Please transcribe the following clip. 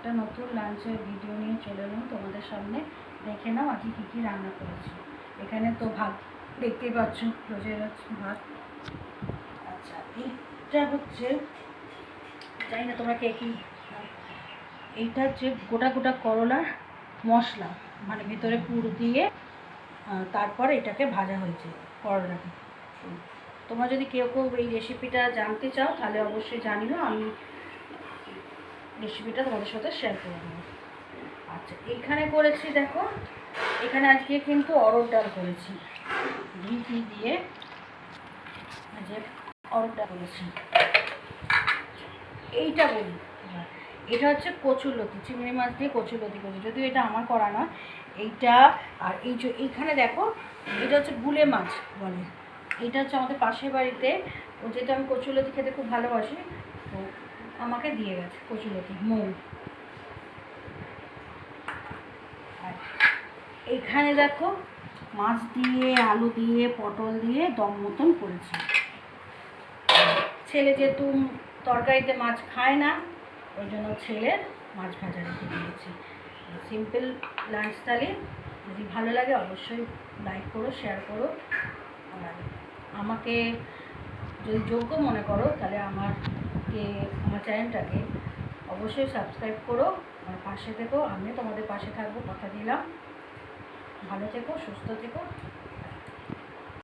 একটা নতুন লাঞ্চের ভিডিও নিয়ে চলে এলাম। তোমাদের সামনে দেখে নাও আজকে কী কী রান্না করেছি। এখানে তো ভাত, দেখতেই পাচ্ছ, রোজের রোজ ভাত। আচ্ছা এইটা হচ্ছে, জানি না তোমরা কে কী এইটা হচ্ছে গোটা গোটা করলার মশলা মানে ভিতরে পুর দিয়ে তারপর এটাকে ভাজা হয়েছে করলাটা তোমরা যদি কেউ কেউ এই রেসিপিটা জানতে চাও, তাহলে অবশ্যই জানিও। আমি রেসিপিটা তোমাদের সাথে শেয়ার করে দেবো আচ্ছা এইখানে করেছি দেখো, এখানে আজকে কিন্তু অরড় ডাল করেছি। ঘি ঘি দিয়ে যে অরড় ডাল করেছি। এইটা বলি। এটা হচ্ছে কচুরলতি চিংড়ি মাছ দিয়ে কচুরলতি করেছি। যদিও এটা আমার করা নয় এইটা আর এই যে এইখানে দেখো, এটা হচ্ছে গুলে মাছ বলে। এটা হচ্ছে আমাদের পাশের বাড়িতে ও যেটা আমি কচুরলতি খেতে খুব ভালোবাসি, তো আমাকে দিয়ে গেছে কচুরলতি মৌ। আর এইখানে দেখো, মাছ দিয়ে, আলু দিয়ে, পটল দিয়ে দম মতন করেছি। ছেলে যেহেতু তরকারিতে মাছ খায় না, ওই জন্য ছেলের মাছ ভাজা রেখে দিয়েছি। সিম্পল লাঞ্চ থালি যদি ভালো লাগে অবশ্যই লাইক করো, শেয়ার করো। আর আমাকে যদি যোগ্য মনে করো, তাহলে আমারকে আমার চ্যানেলটাকে অবশ্যই সাবস্ক্রাইব করো, আমার পাশে থেকো, আমিও তোমাদের পাশে থাকব, কথা দিলাম। ভালো থেকো, সুস্থ থেকো।